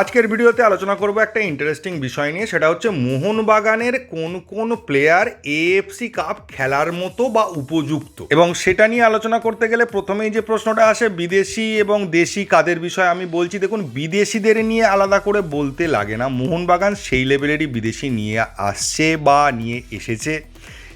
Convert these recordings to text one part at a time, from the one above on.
আজকের ভিডিওতে আলোচনা করব একটা ইন্টারেস্টিং বিষয় নিয়ে, সেটা হচ্ছে মোহনবাগানের কোন কোন প্লেয়ার এএফসি কাপ খেলার মতো বা উপযুক্ত। এবং সেটা নিয়ে আলোচনা করতে গেলে প্রথমেই যে প্রশ্নটা আসে, বিদেশি এবং দেশি কাদের বিষয়ে আমি বলছি, দেখুন, বিদেশিদের নিয়ে আলাদা করে বলতে লাগে না। মোহনবাগান সেই লেভেলেরই বিদেশি নিয়ে আসছে বা নিয়ে এসেছে।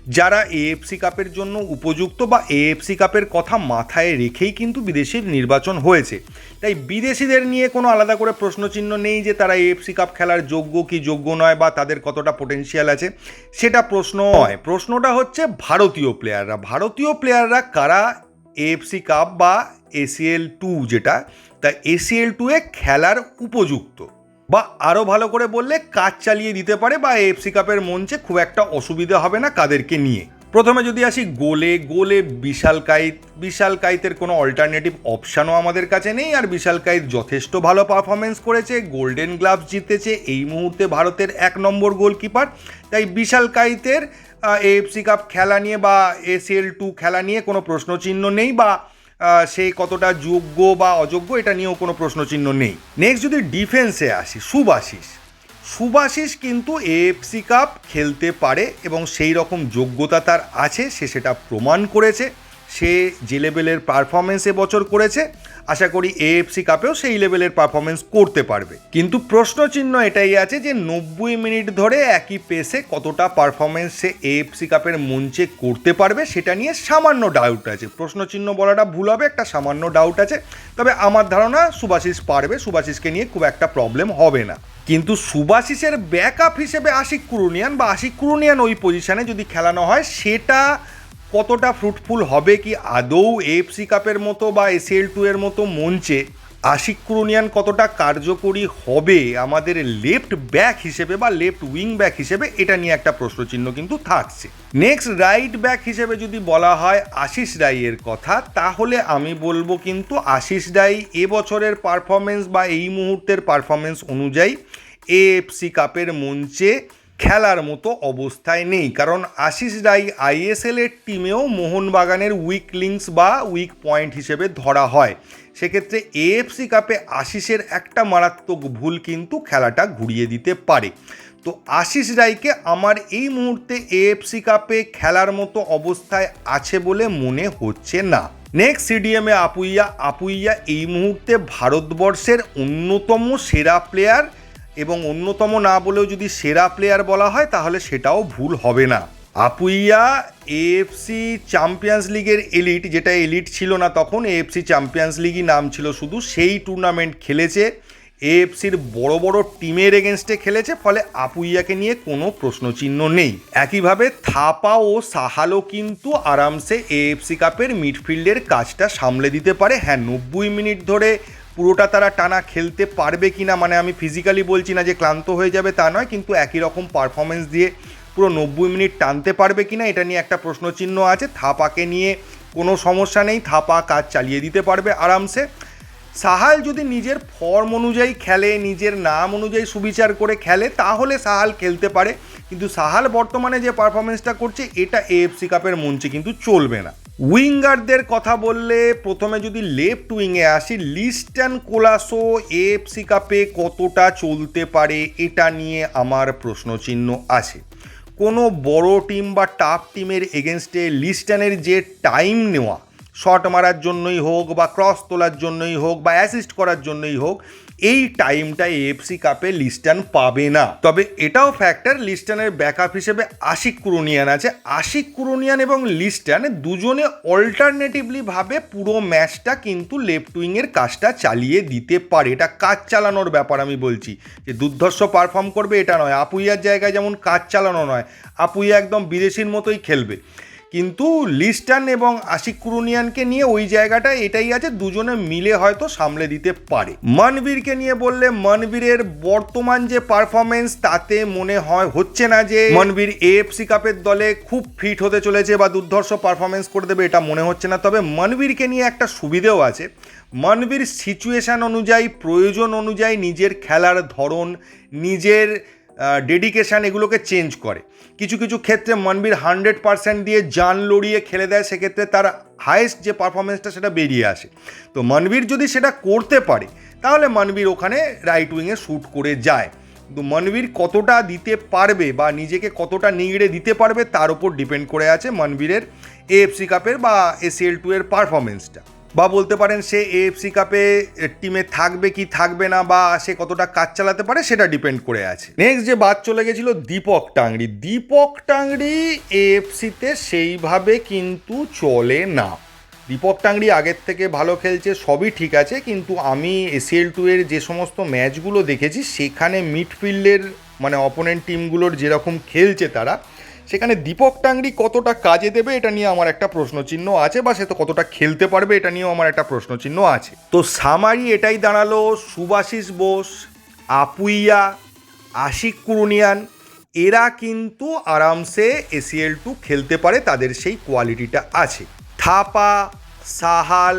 যারা এএফসি কাপের জন্য উপযুক্ত বা এএফসি কাপের কথা মাথায় রেখেই কিন্তু বিদেশির নির্বাচন হয়েছে। তাই বিদেশিদের নিয়ে কোনো আলাদা করে প্রশ্নচিহ্ন নেই যে তারা এএফসি কাপ খেলার যোগ্য কি যোগ্য নয় বা তাদের কতটা পোটেনশিয়াল আছে, সেটা প্রশ্ন নয়। প্রশ্নটা হচ্ছে ভারতীয় প্লেয়াররা ভারতীয় প্লেয়াররা কারা এএফসি কাপ বা এসিএল টু যেটা, তা এসিএল টু এ খেলার উপযুক্ত? বা আরও ভালো করে বললে কাজ চালিয়ে দিতে পারে বা এফসি কাপের মঞ্চে খুব একটা অসুবিধা হবে না কাদেরকে নিয়ে। প্রথমে যদি আসি গোলে গোলে বিশাল কাইত, বিশাল কাইতের কোনো অল্টারনেটিভ অপশানও আমাদের কাছে নেই আর বিশাল কাইত যথেষ্ট ভালো পারফরমেন্স করেছে গোল্ডেন গ্লাভস জিতেছে, এই মুহূর্তে ভারতের এক নম্বর গোলকিপার তাই বিশাল কাইতের এএফসি কাপ খেলা নিয়ে বা এসিএল টু খেলা নিয়ে কোনো প্রশ্নচিহ্ন নেই বা সে কতটা যোগ্য বা অযোগ্য, এটা নিয়েও কোনো প্রশ্নচিহ্ন নেই। নেক্সট যদি ডিফেন্সে আসি সুবাশিস সুবাশিস কিন্তু এএফসি কাপ খেলতে পারে এবং সেই রকম যোগ্যতা তার আছে, সে সেটা প্রমাণ করেছে। সে যে লেভেলের পারফরমেন্স বছর করেছে, আশা করি এএফসি কাপেও সেই লেভেলের পারফরমেন্স করতে পারবে। কিন্তু প্রশ্নচিহ্ন এটাই আছে যে নব্বই মিনিট ধরে একই পেসে কতটা পারফরমেন্স সে এএফসি কাপের মঞ্চে করতে পারবে, সেটা নিয়ে সামান্য ডাউট আছে। প্রশ্নচিহ্ন বলাটা ভুল হবে, একটা সামান্য ডাউট আছে। তবে আমার ধারণা সুভাশিস পারবে সুভাশিসকে নিয়ে খুব একটা প্রবলেম হবে না। কিন্তু সুভাশিসের ব্যাকআপ হিসেবে আশিক কুরুনিয়ান বা আশিক কুরুনিয়ান ওই পজিশনে যদি খেলানো হয়, সেটা কতটা ফ্রুটফুল হবে কি আদৌ এফসি কাপের মতো বা এসিএল টু এর মতো মঞ্চে আশিক কুরুনিয়ান কতটা কার্যকরী হবে আমাদের লেফট ব্যাক হিসেবে বা লেফট উইং ব্যাক হিসেবে এটা নিয়ে একটা প্রশ্নচিহ্ন কিন্তু থাকছে। নেক্সট রাইট ব্যাক হিসেবে যদি বলা হয় আশিস রাইয়ের কথা, তাহলে আমি বলব কিন্তু আশিস রাই এবছরের পারফরমেন্স বা এই মুহূর্তের পারফরমেন্স অনুযায়ী এএফসি কাপের মঞ্চে খেলার মতো অবস্থায় নেই। কারণ আশিস রাই আইএসএল এর টিমেও মোহনবাগানের উইক লিঙ্কস বা উইক পয়েন্ট হিসেবে ধরা হয়। সেক্ষেত্রে এএফসি কাপে আশিসের একটা মারাত্মক ভুল কিন্তু খেলাটা ঘুরিয়ে দিতে পারে। তো আশিস রায়কে আমার এই মুহূর্তে এএফসি কাপে খেলার মতো অবস্থায় আছে বলে মনে হচ্ছে না। নেক্সট সিডিএমে আপুইয়া আপুইয়া এই মুহূর্তে ভারতবর্ষের অন্যতম সেরা প্লেয়ার এবং অন্যতম না বলেও যদি সেরা প্লেয়ার বলা হয়, তাহলে সেটাও ভুল হবে না। আপুইয়া এএফসি চ্যাম্পিয়ন্স লিগের এলিট যেটা এলিট ছিল না তখন এএফসি চ্যাম্পিয়ন্স লিগই নাম ছিল শুধু, সেই টুর্নামেন্ট খেলেছে। এএফসির বড় বড় টিমের এগেনস্টে খেলেছে, ফলে আপুইয়াকে নিয়ে কোনো প্রশ্নচিহ্ন নেই। একইভাবে থাপা ও সাহালও কিন্তু আরামসে এএফসি কাপের মিডফিল্ডের কাজটা সামলে দিতে পারে। হ্যাঁ নব্বই মিনিট ধরে পুরোটা তারা টানা খেলতে পারবে কি না মানে আমি ফিজিক্যালি বলছি না যে ক্লান্ত হয়ে যাবে তা নয়, কিন্তু একই রকম পারফরমেন্স দিয়ে পুরো নব্বই মিনিট টানতে পারবে কি না এটা নিয়ে একটা প্রশ্নচিহ্ন আছে। থাপাকে নিয়ে কোনো সমস্যা নেই, থাপা কাজ চালিয়ে দিতে পারবে আরামসে। সাহাল যদি নিজের ফর্ম অনুযায়ী খেলে, নিজের নাম অনুযায়ী সুবিচার করে খেলে, তাহলে সাহাল খেলতে পারে। কিন্তু সাহাল বর্তমানে যে পারফরমেন্সটা করছে, এটা এএফসি কাপের মঞ্চে কিন্তু চলবে না। উইঙ্গারদের কথা বললে প্রথমে যদি লেফট উইংয়ে আসি লিস্টান কোলাসো এএফসি কাপে কতটা চলতে পারে এটা নিয়ে আমার প্রশ্নচিহ্ন আছে। কোনো বড় টিম বা টাফ টিমের এগেনস্টে লিস্টানের যে টাইম নেওয়া, শট মারার জন্যই হোক বা ক্রস তোলার জন্যই হোক বা অ্যাসিস্ট করার জন্যই হোক এই টাইমটা এফসি কাপে লিস্টান পাবে না। তবে এটাও ফ্যাক্টর লিস্টানের ব্যাকআপ হিসেবে আশিক কুরুনিয়ান আছে। আশিক কুরুনিয়ান এবং লিস্টান দুজনে অল্টারনেটিভলি ভাবে পুরো ম্যাচটা কিন্তু লেফট উইংয়ের কাজটা চালিয়ে দিতে পারে। এটা কাজ চালানোর ব্যাপার আমি বলছি। যে দুর্ধর্ষ পারফর্ম করবে এটা নয়। আপুইয়ার জায়গায় যেমন কাজ চালানো নয়, আপুইয়া একদম বিদেশির মতোই খেলবে। কিন্তু লিস্টান এবং আশিক কুরুনিয়ানকে নিয়ে ওই জায়গাটা এটাই আছে, দুজনে মিলে হয়তো সামলে দিতে পারে। মনবীরকে নিয়ে বললে মনবীরের বর্তমান যে পারফরমেন্স তাতে মনে হয় হচ্ছে না যে মনবীর এএফসি কাপের দলে খুব ফিট হতে চলেছে বা দুর্ধর্ষ পারফরমেন্স করে দেবে, এটা মনে হচ্ছে না। তবে মনবীরকে নিয়ে একটা সুবিধেও আছে। মনবীর সিচুয়েশান অনুযায়ী, প্রয়োজন অনুযায়ী নিজের খেলার ধরন, নিজের ডেডিকেশান এগুলোকে চেঞ্জ করে। কিছু কিছু ক্ষেত্রে মনবীর হান্ড্রেড পার্সেন্ট দিয়ে জান লড়িয়ে খেলে দেয়, সেক্ষেত্রে তার হায়েস্ট যে পারফরমেন্সটা সেটা বেরিয়ে আসে। তো মনবীর যদি সেটা করতে পারে, তাহলে মনবীর ওখানে রাইট উইংয়ে শ্যুট করে যায়। কিন্তু মনবীর কতটা দিতে পারবে বা নিজেকে কতটা নিগড়ে দিতে পারবে, তার উপর ডিপেন্ড করে আছে মনবীরের এএফসি কাপের বা এসিএল টু এর পারফরমেন্সটা বা বলতে পারেন সে এএফসি কাপে টিমে থাকবে কি থাকবে না বা সে কতটা কাজ চালাতে পারে সেটা ডিপেন্ড করে আছে। নেক্সট যে বাদ চলে গেছিল দীপক টাংরি দীপক টাংরি এএফসিতে সেইভাবে কিন্তু চলে না। দীপক টাংরি আগের থেকে ভালো খেলছে, সবই ঠিক আছে, কিন্তু আমি এসিএল টু এর যে সমস্ত ম্যাচগুলো দেখেছি, সেখানে মিডফিল্ডের মানে অপোনেন্ট টিমগুলোর যেরকম খেলছে তারা সেখানে দীপক টাংরি কতটা কাজে দেবে এটা নিয়ে আমার একটা প্রশ্নচিহ্ন আছে, বা সে তো কতটা খেলতে পারবে এটা নিয়েও আমার একটা প্রশ্নচিহ্ন আছে। তো সামারি এটাই দাঁড়াল সুভাশিস বোস, আপুইয়া, আশিক কুরুনিয়ান, এরা কিন্তু আরামসে এসিএল টু খেলতে পারে, তাদের সেই কোয়ালিটিটা আছে। থাপা, সাহাল,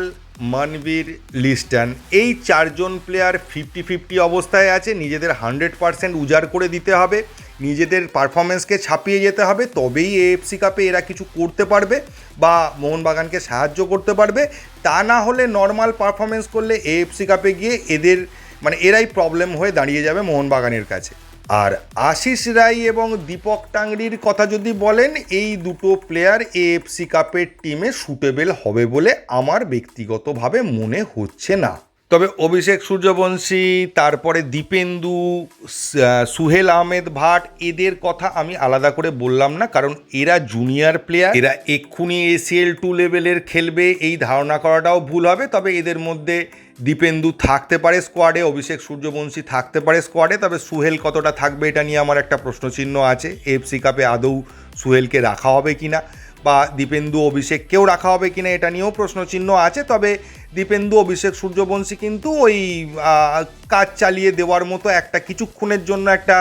মানবীর, লিস্টান, এই চারজন প্লেয়ার ফিফটি ফিফটি অবস্থায় আছে, নিজেদের হান্ড্রেড পারসেন্ট উজাড় করে দিতে হবে। নিজেদের পারফরমেন্সকে ছাপিয়ে যেতে হবে, তবেই এএফসি কাপে এরা কিছু করতে পারবে বা মোহনবাগানকে সাহায্য করতে পারবে। তা না হলে নর্মাল পারফরমেন্স করলে এএফসি কাপে গিয়ে এদের মানে এরাই প্রবলেম হয়ে দাঁড়িয়ে যাবে মোহনবাগানের কাছে। আর আশিস রায় এবং দীপক টাংরির কথা যদি বলেন, এই দুটো প্লেয়ার এএফসি কাপের টিমে সুটেবেল হবে বলে আমার ব্যক্তিগতভাবে মনে হচ্ছে না। তবে অভিষেক সূর্যবংশী, তারপরে দীপেন্দু সুহেল আহমেদ ভাট, এদের কথা আমি আলাদা করে বললাম না, কারণ এরা জুনিয়র প্লেয়ার এরা এক্ষুনি এসিএল টু লেভেলের খেলবে, এই ধারণা করাটাও ভুল হবে, তবে এদের মধ্যে দীপেন্দু থাকতে পারে স্কোয়াডে অভিষেক সূর্যবংশী থাকতে পারে স্কোয়াডে তবে সুহেল কতটা থাকবে এটা নিয়ে আমার একটা প্রশ্নচিহ্ন আছে এফসি কাপে আদৌ সুহেলকে রাখা হবে কি না বা দীপেন্দু অভিষেককেও রাখা হবে কিনা এটা নিয়েও প্রশ্নচিহ্ন আছে, তবে দীপেন্দু অভিষেক সূর্যবংশী কিন্তু ওই কাজ চালিয়ে দেওয়ার মতো একটা কিছুক্ষণের জন্য একটা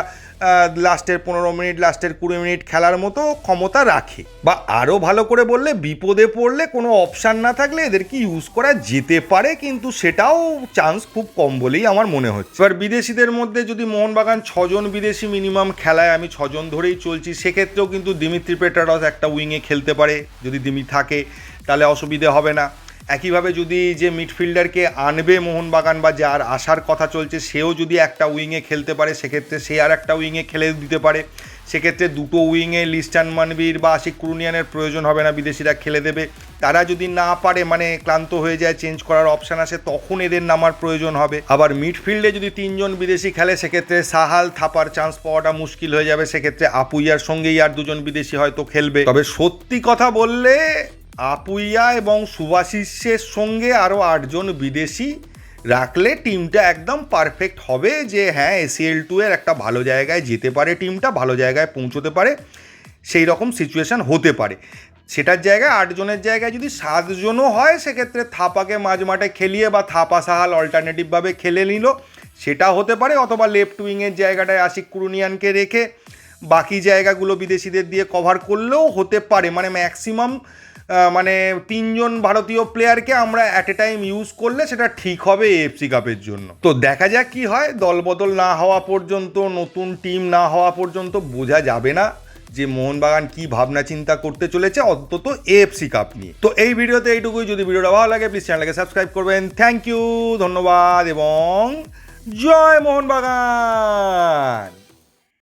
লাস্টের পনেরো মিনিট, লাস্টের কুড়ি মিনিট খেলার মতো ক্ষমতা রাখে। বা আরও ভালো করে বললে, বিপদে পড়লে কোনো অপশান না থাকলে এদেরকে ইউজ করা যেতে পারে, কিন্তু সেটাও চান্স খুব কম বলেই আমার মনে হচ্ছে। এবার বিদেশিদের মধ্যে যদি মোহনবাগান ছজন বিদেশি মিনিমাম খেলায় আমি ছজন ধরেই চলছি, সেক্ষেত্রেও কিন্তু দিমিত্রি পেটারস একটা উইংয়ে খেলতে পারে। যদি দিমি থাকে, তাহলে অসুবিধে হবে না। একইভাবে যদি যে মিডফিল্ডারকে আনবে মোহনবাগান বা যার আসার কথা চলছে, সেও যদি একটা উইংয়ে খেলতে পারে, সেক্ষেত্রে সে আর একটা উইংয়ে খেলে দিতে পারে। সেক্ষেত্রে দুটো উইংয়ে লিস্টান মানবীর বা আশিক কুরুনিয়ানের প্রয়োজন হবে না, বিদেশিরা খেলে দেবে। তারা যদি না পারে মানে ক্লান্ত হয়ে যায়, চেঞ্জ করার অপশান আসে, তখন এদের নামার প্রয়োজন হবে। আবার মিডফিল্ডে যদি তিনজন বিদেশি খেলে, সেক্ষেত্রে সাহাল থাপার চান্স পাওয়াটা মুশকিল হয়ে যাবে। সেক্ষেত্রে আপুইয়ার সঙ্গেই আর দুজন বিদেশি হয়তো খেলবে। তবে সত্যি কথা বললে আপুইয়া এবং সুভাশিসের সঙ্গে আরও আটজন বিদেশি রাখলে টিমটা একদম পারফেক্ট হবে যে হ্যাঁ এসিএল টু এর একটা ভালো জায়গায় যেতে পারে টিমটা, ভালো জায়গায় পৌঁছতে পারে, সেই রকম সিচুয়েশান হতে পারে। সেটার জায়গায় আটজনের জায়গায় যদি সাতজনও হয়, সেক্ষেত্রে থাপাকে মাঝ মাঠে খেলিয়ে বা থাপা সাহাল অল্টারনেটিভভাবে খেলে নিল, সেটা হতে পারে। অথবা লেফট উইংয়ের জায়গাটায় আশিক কুরুনিয়ানকে রেখে বাকি জায়গাগুলো বিদেশিদের দিয়ে কভার করলেও হতে পারে। মানে ম্যাক্সিমাম মানে তিনজন ভারতীয় প্লেয়ারকে আমরা অ্যাট এ টাইম ইউজ করলে সেটা ঠিক হবে এফসি কাপের জন্য। তো দেখা যাক কি হয়, দলবদল না হওয়া পর্যন্ত, নতুন টিম না হওয়া পর্যন্ত বোঝা যাবে না যে মোহনবাগান কি ভাবনা চিন্তা করতে চলেছে অন্তত এএফসি কাপ নিয়ে। তো এই ভিডিওতে এইটুকুই। যদি ভিডিওটা ভালো লাগে প্লিজ চ্যানেলকে সাবস্ক্রাইব করবেন। থ্যাংক ইউ ধন্যবাদ এবং জয় মোহনবাগান!